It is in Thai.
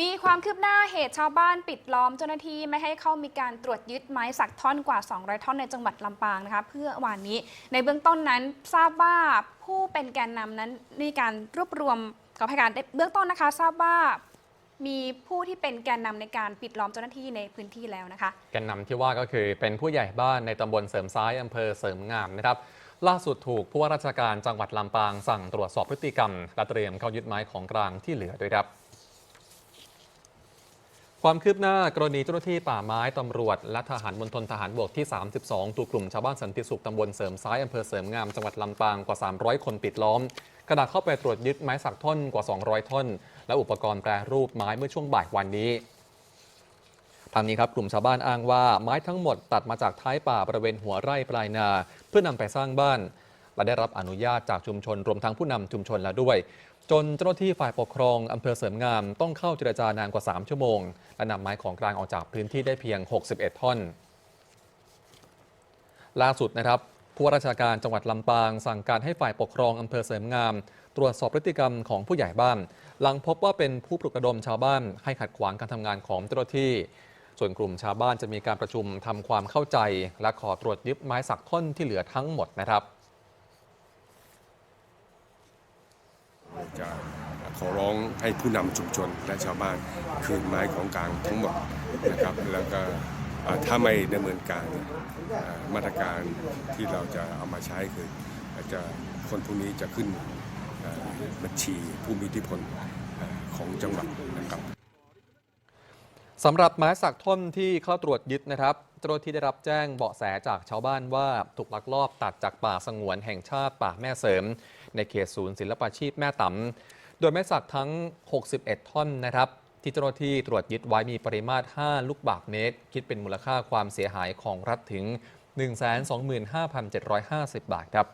มีความคืบหน้าเหตุชาวบ้านปิดล้อมเจ้าหน้าที่ไม่ให้เข้ามีการตรวจยึดไม้สักท่อนกว่า 200 ท่อนในจังหวัดลำปางนะคะเพื่อวานนี้ในเบื้องต้นนั้นทราบว่าผู้เป็นแกนนำนั้นมีการรวบรวมขอพการเบื้องต้นนะคะ ทราบว่ามีผู้ที่เป็นแกนนำในการปิดล้อมเจ้าหน้าที่ในพื้นที่แล้วนะคะ แกนนำที่ว่าก็คือเป็นผู้ใหญ่บ้านในตำบลเสริมซ้ายอำเภอเสริมงามนะครับ ล่าสุดถูกผู้ว่าราชการจังหวัดลำปางสั่งตรวจสอบพฤติกรรมและเตรียมเข้ายึดไม้ของกลางที่เหลือด้วยครับ ความคืบหน้ากรณีเจ้าหน้าที่ป่าไม้ตำรวจ และทหารมณฑลทหารบกที่ 32 ถูกกลุ่มชาวบ้านสันติสุขตำบลเสริมซ้ายอำเภอเสริมงามจังหวัดลำปางกว่า 300 คนปิดล้อมขณะเข้าไปตรวจยึดไม้สักท่อนกว่า 200 ท่อน และอุปกรณ์แปรรูปไม้เมื่อช่วงบ่ายวันนี้ทางนี้ครับกลุ่มชาวบ้านอ้างว่าไม้ทั้งหมดตัดมาจากท้ายป่าบริเวณหัวไร่ปลายนา เพื่อนำไปสร้างบ้านและได้รับอนุญาตจากชุมชนรวมทั้งผู้นำชุมชนแล้วด้วย จนเจ้าหน้าที่ฝ่ายปกครองอำเภอเสริมงามต้องเข้าเจรจานานกว่า 3 ชั่วโมง และนำไม้ของกลางออกจากพื้นที่ได้เพียง 61 ท่อน ล่าสุดนะครับผู้ว่าราชการจังหวัดลำปาง สั่งการให้ฝ่ายปกครองอำเภอเสริมงาม ตรวจสอบพฤติกรรมของผู้ใหญ่บ้าน หลังพบว่าเป็นผู้ปลุกระดมชาวบ้าน ให้ขัดขวางการทำงานของเจ้าหน้าที่ ส่วนกลุ่มชาวบ้านจะมีการประชุมทำความเข้าใจ และขอตรวจยึดไม้สักท่อนที่เหลือทั้งหมดนะครับ จะขอร้องให้ผู้นำชุมชนและชาวบ้านคืนไม้ของกลางทั้งหมดนะครับแล้วก็ถ้าไม่ดำเนินการมาตรการที่เราจะเอามาใช้คือจะคนพวกนี้จะขึ้นบัญชีผู้มีอิทธิพลของจังหวัดนะครับ สำหรับไม้สักท่อนที่เข้าตรวจยึดนะครับ เจ้าหน้าที่ได้รับแจ้งเบาะแสจากชาวบ้านว่าถูกลักลอบตัดจากป่าสงวนแห่งชาติป่าแม่เสริม ในเขตศูนย์ศิลปาชีพแม่ตำโดยไม้สักทั้ง 61 ท่อนนะครับ ที่เจ้าหน้าที่ตรวจยึดไว้มีปริมาตร 5 ลูกบาศก์เมตร คิดเป็นมูลค่าความเสียหายของรัฐถึง 125,750 บาทครับ